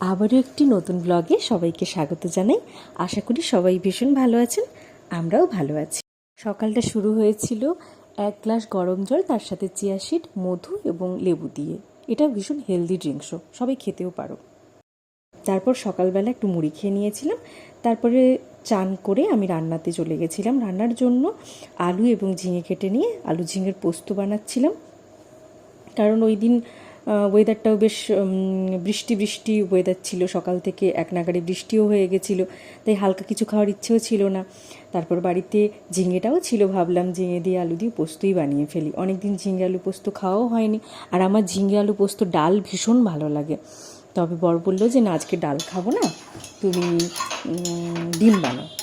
আবারও একটি নতুন ব্লগে সবাইকে স্বাগত জানাই। আশা করি সবাই ভীষণ ভালো আছেন, আমরাও ভালো আছি। সকালটা শুরু হয়েছিল এক গ্লাস গরম জল, তার সাথে চিয়া সিড, মধু এবং লেবু দিয়ে। এটা ভীষণ হেলদি ড্রিঙ্কসও সবাই খেতেও পারো। তারপর সকালবেলা একটু মুড়ি খেয়ে নিয়েছিলাম। তারপরে চান করে আমি রান্নাতে চলে গেছিলাম। রান্নার জন্য আলু এবং ঝিঙে কেটে নিয়ে আলু ঝিঙের পোস্ত বানাচ্ছিলাম। কারণ ওই দিন ওয়েদারটাও বেশ বৃষ্টি বৃষ্টি ওয়েদার ছিল। সকাল থেকে এক নাগাড়ে বৃষ্টিও হয়ে গেছিল। তাই হালকা কিছু খাওয়ার ইচ্ছেও ছিল না। তারপর বাড়িতে ঝিঙেটাও ছিল ভাবলাম, ঝিঙে দিয়ে আলু দিয়ে পোস্তই বানিয়ে ফেলি। অনেক দিন ঝিঙে আলু পোস্ত খাওয়াও হয়নি। আর আমার ঝিঙে আলু পোস্ত ডাল ভীষণ ভালো লাগে। তবে বর বলল যে, না, আজকে ডাল খাব না। তুমি ডিম বানাও।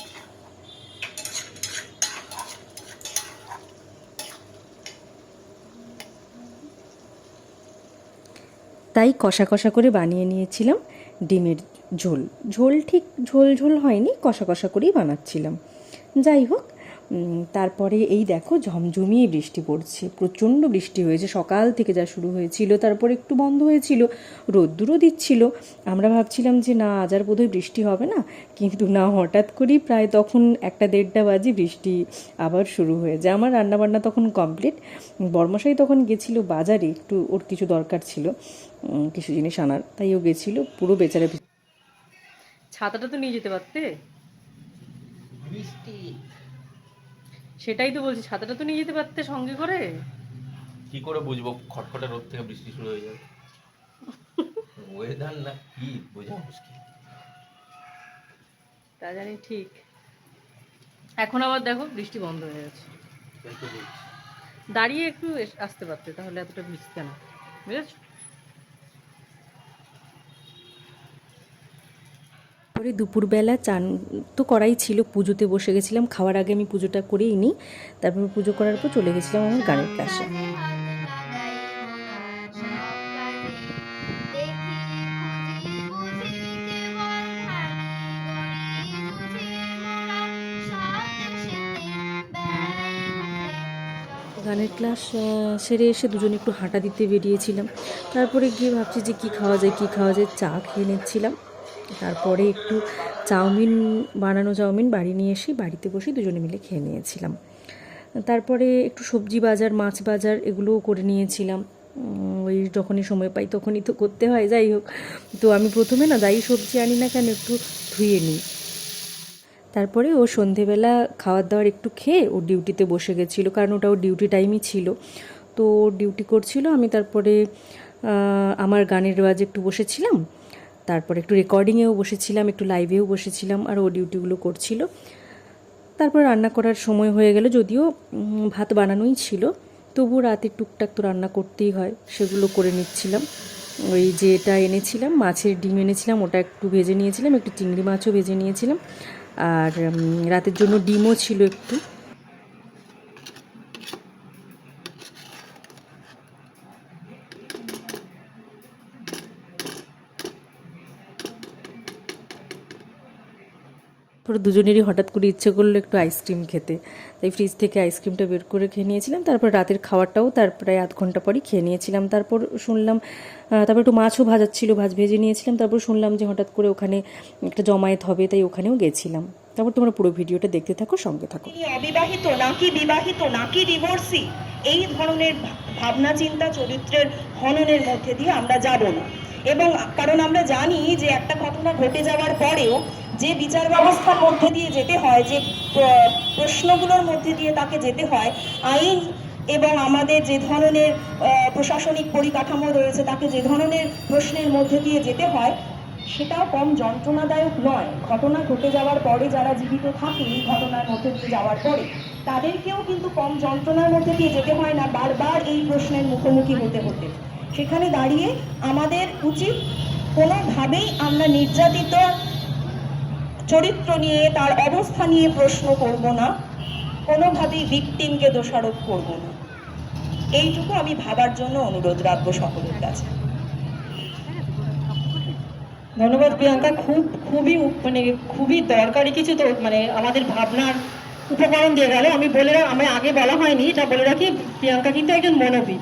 তাই কষা কষা করে বানিয়ে নিয়েছিলাম ডিমের ঝোল। ঝোল ঠিক ঝোল ঝোল হয়নি, কষা কষা করেই বানাচ্ছিলাম। যাই হোক তারপরে এই দেখো ঝমঝমিয়ে বৃষ্টি পড়ছে প্রচণ্ড বৃষ্টি হয়েছে সকাল থেকে যা শুরু হয়েছিল তারপর একটু বন্ধ হয়েছিল রোদ্দুরও দিচ্ছিল। আমরা ভাবছিলাম যে না আজ আর বোধহয় বৃষ্টি হবে না কিন্তু না হঠাৎ করেই প্রায় তখন একটা দেড়টা বাজে বৃষ্টি আবার শুরু হয়ে যায় আমার রান্নাবান্না তখন কমপ্লিট বর্মশাই তখন গেছিল বাজারে একটু ওর কিছু দরকার ছিল কিছু জিনিস আনার তাই ও গেছিল পুরো বেচারা ছাতাটা তো নিয়ে যেতে পারতে? বৃষ্টি। সেটাই তো বলছি ছাতাটা তো নিয়ে যেতে পারতে সঙ্গে করে। কি করে বুঝব? খটখটে রোদ থেকে বৃষ্টি শুরু হয়ে যাবে। ওয়েদার না কি বোঝা মুশকিল। তা জানি ঠিক। এখন আবার দেখো বৃষ্টি বন্ধ হয়ে গেছে। দাঁড়িয়ে একটু আসতে পারতে তাহলে এতটা ভিজতে না বুঝেছ? পরে দুপুরবেলা চান তো করাই ছিল, পুজোতে বসে গেছিলাম, খাওয়ার আগে আমি পুজোটা করেই নিই। তারপর পুজো করার পর চলে গেছিলাম আমার গানের ক্লাসে। গানের ক্লাস সেরে এসে দুজনে একটু হাঁটা দিতে বেরিয়েছিলাম। তারপরে গিয়ে ভাবছি যে কী খাওয়া যায়, কী খাওয়া যায়, চা খেয়ে নিচ্ছিলাম। তারপরে একটু চাউমিন, বানানো চাউমিন বাড়ি নিয়ে এসে বাড়িতে বসে দুজনে মিলে খেয়ে নিয়েছিলাম। তারপরে একটু সবজি বাজার, মাছ বাজার এগুলোও করে নিয়েছিলাম। ওই যখনই সময় পাই তখনই তো করতে হয়, যাই হোক। তো আমি প্রথমে না যাই সবজি আনি না কেন একটু ধুয়ে নিই। তারপরে ও সন্ধেবেলা খাওয়ার দাওয়ার একটু খেয়ে ও ডিউটিতে বসে গেছিল, কারণ ওটা ওর ডিউটি টাইমই ছিল। তো ডিউটি করছিল, আমি তারপরে আমার গানের রেওয়াজে একটু বসেছিলাম। তারপরে একটু রেকর্ডিংয়েও বসেছিলাম, একটু লাইভেও বসেছিলাম, আর ও ডিউটিগুলো করছিল। তারপর রান্না করার সময় হয়ে গেল, যদিও ভাত বানানোই ছিল তবু রাতে টুকটাক তো রান্না করতেই হয়, সেগুলো করে নিচ্ছিলাম। ওই যেটা এনেছিলাম, মাছের ডিম এনেছিলাম, ওটা একটু ভেজে নিয়েছিলাম, একটু চিংড়ি মাছও ভেজে নিয়েছিলাম। আর রাতের জন্য ডিমও ছিল একটু। তারপরে দুজনেরই হঠাৎ করে ইচ্ছে করল একটু আইসক্রিম খেতে। তাই ফ্রিজ থেকে আইসক্রিমটা বের করে খেয়ে নিয়েছিলাম, তারপর রাতের খাবারটাও তার প্রায় আধ ঘণ্টা পরই খেয়ে নিয়েছিলাম। তারপর শুনলাম তারপর একটু মাছও ভাজাচ্ছিল, ভাজ ভেজে নিয়েছিলাম, তারপর শুনলাম যে হঠাৎ করে ওখানে একটা জমায়েত হবে, তাই ওখানেও গেছিলাম। তারপর তোমরা পুরো ভিডিওটা দেখতে থাকো, সঙ্গে থাকো। অবিবাহিত নাকি বিবাহিত নাকি ডিভোর্সি এই ধরনের ভাবনা চিন্তা চরিত্রের হননের মধ্যে দিয়ে আমরা যাব না। এবং কারণ আমরা জানি যে একটা ঘটনা ঘটে যাওয়ার পরেও যে বিচার ব্যবস্থার মধ্যে দিয়ে যেতে হয়, যে প্রশ্নগুলোর মধ্যে দিয়ে তাকে যেতে হয়, আইন এবং আমাদের যে ধরনের প্রশাসনিক পরিকাঠামো রয়েছে, তাকে যে ধরনের প্রশ্নের মধ্যে দিয়ে যেতে হয়, সেটাও কম যন্ত্রণাদায়ক নয়। ঘটনা ঘটে যাওয়ার পরে যারা জীবিত থাকে, এই ঘটনার মধ্যে দিয়ে যাওয়ার পরে, তাদেরকেও কিন্তু কম যন্ত্রণার মধ্যে দিয়ে যেতে হয় না, বারবার এই প্রশ্নের মুখোমুখি হতে হতে। সেখানে দাঁড়িয়ে আমাদের উচিত কোনোভাবেই আমরা নির্যাতিত চরিত্র নিয়ে তার অবস্থা নিয়ে প্রশ্ন করব না। কোনোভাবেই ভিকটিমকে দোষারোপ করব না। এইটুকু আমি ভাবার জন্য অনুরোধ রাখব সকলের কাছে। ধন্যবাদ, প্রিয়াঙ্কা। খুব, খুবই মানে খুবই দরকারি কিছু তো মানে আমাদের ভাবনার উপকরণ দিয়ে গেল। আমি বলে আমি আগে বলা হয়নি, এটা বলে রাখি, প্রিয়াঙ্কা কিন্তু একজন মনোবিদ।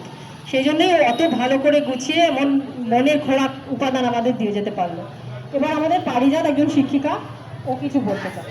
সেই জন্যই অত ভালো করে গুছিয়ে এমন মনের খোরাক উপাদান আমাদের দিয়ে যেতে পারল। এবার আমাদের পারিজাত একজন শিক্ষিকা ও কিছু বলতে চায়।